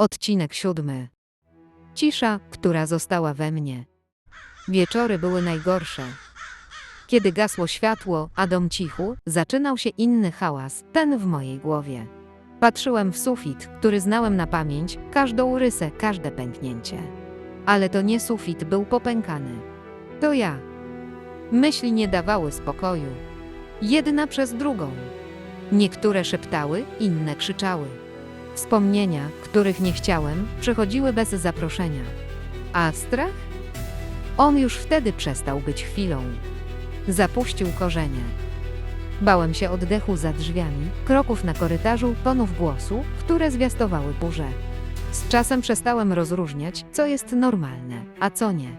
Odcinek siódmy. Cisza, która została we mnie. Wieczory były najgorsze. Kiedy gasło światło, a dom cichł, zaczynał się inny hałas, ten w mojej głowie. Patrzyłem w sufit, który znałem na pamięć, każdą rysę, każde pęknięcie. Ale to nie sufit był popękany. To ja. Myśli nie dawały spokoju. Jedna przez drugą. Niektóre szeptały, inne krzyczały. Wspomnienia, których nie chciałem, przychodziły bez zaproszenia. A strach? On już wtedy przestał być chwilą. Zapuścił korzenie. Bałem się oddechu za drzwiami, kroków na korytarzu, tonów głosu, które zwiastowały burzę. Z czasem przestałem rozróżniać, co jest normalne, a co nie.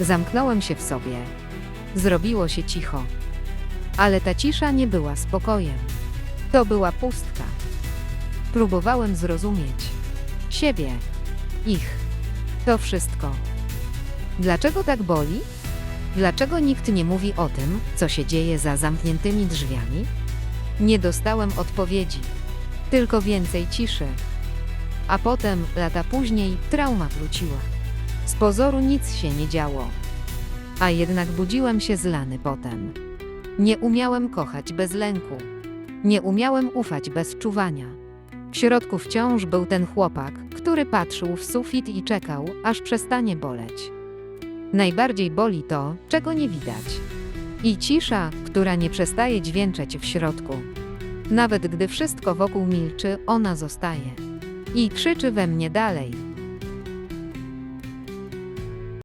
Zamknąłem się w sobie. Zrobiło się cicho. Ale ta cisza nie była spokojem. To była pustka. Próbowałem zrozumieć siebie, ich, to wszystko. Dlaczego tak boli? Dlaczego nikt nie mówi o tym, co się dzieje za zamkniętymi drzwiami? Nie dostałem odpowiedzi, tylko więcej ciszy. A potem, lata później, trauma wróciła. Z pozoru nic się nie działo. A jednak budziłem się zlany potem. Nie umiałem kochać bez lęku. Nie umiałem ufać bez czuwania. W środku wciąż był ten chłopak, który patrzył w sufit i czekał, aż przestanie boleć. Najbardziej boli to, czego nie widać. I cisza, która nie przestaje dźwięczeć w środku. Nawet gdy wszystko wokół milczy, ona zostaje. I krzyczy we mnie dalej.